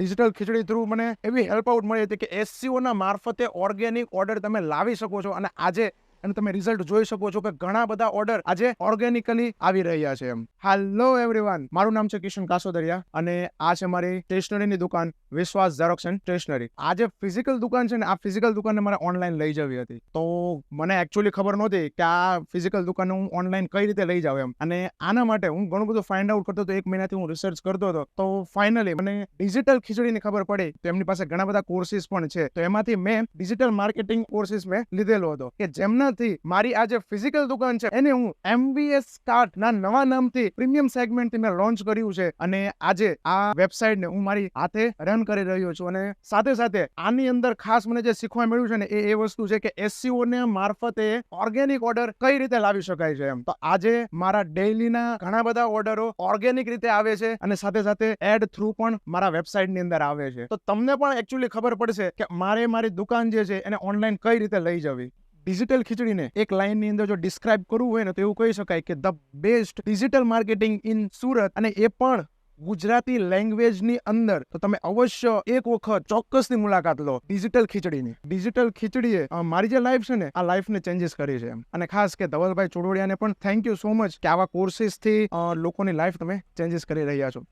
Digital ખીચડી through મને એવી help out મળી હતી કે એસસીઓના મારફતે ઓર્ગેનિક ઓર્ડર તમે લાવી શકો છો અને આજે અને તમે રિઝલ્ટ જોઈ શકો છો કે ઘણા બધા ઓર્ડર આજે ઓર્ગેનિકલી આવી રહ્યા છે એમ. હેલો એવરીવન મારું નામ છે કિશન કાસોદરિયા અને આ છે મારી સ્ટેશનરીની દુકાન, વિશ્વાસ ઝેરોક્સ એન્ડ સ્ટેશનરી આ જે ફિઝિકલ દુકાન છે ને, આ ફિઝિકલ દુકાનને મારે ઓનલાઈન લઈ જવી હતી. તો મને એકચ્યુઅલી ખબર નહોતી કે આ ફિઝિકલ દુકાન હું ઓનલાઈન કઈ રીતે લઈ જાઉં એમ. અને આના માટે હું ઘણું બધું ફાઇન્ડ આઉટ કરતો હતો, એક મહિનાથી હું રિસર્ચ કરતો હતો. તો ફાઇનલી મને ડિજિટલ ખીચડીની ખબર પડી તો એમની પાસે ઘણા બધા કોર્સિસ પણ છે. તો એમાંથી મેં ડિજિટલ માર્કેટિંગ કોર્સિસ મેં લીધેલો હતો કે જેમનાથી મારી આ જે ફિઝિકલ દુકાન છે, એને હું એમબીએસ કાર્ટ ના નવા નામથી પ્રીમિયમ સેગમેન્ટથી મેં લોન્ચ કર્યું છે. અને આજે આ વેબસાઇટને હું મારી હાથે રન કરી રહ્યો છું. અને સાથે સાથે આની અંદર ખાસ મને જે શીખવા મળ્યું છે ને, એ એ વસ્તુ છે કે એસસીઓ ને મારફતે ઓર્ગેનિક ઓર્ડર કઈ રીતે લાવી શકાય છે એમ. તો આજે મારા ડેઈલીના ઘણા બધા ઓર્ડરો ઓર્ગેનિક રીતે આવે છે અને સાથે સાથે એડ થ્રુ પણ મારા વેબસાઇટની અંદર આવે છે. તો તમને પણ એકચ્યુઅલી ખબર પડશે કે મારે મારી દુકાન જે છે, એને ઓનલાઈન કઈ રીતે લઈ જવી? ડિજિટલ ખીચડીને એક લાઇનની અંદર જો ડિસ્ક્રાઇબ કરવું હોય ને તો એવું કહી શકાય કે the best digital marketing in Surat અને એ પણ ગુજરાતી લેંગ્વેજની અંદર. તો તમે અવશ્ય એક વખત ચોક્કસની મુલાકાત લો ડિજિટલ ખીચડીની. ડિજિટલ ખીચડીએ મારી જે લાઈફ છે ને, આ લાઈફને ચેન્જીસ કરી છે અને ખાસ કે ધવલભાઈ ચોડોડિયાને પણ થેન્ક યુ સો મચ કે આવા કોર્સિસથી લોકોની લાઈફ તમે ચેન્જીસ કરી રહ્યા છો.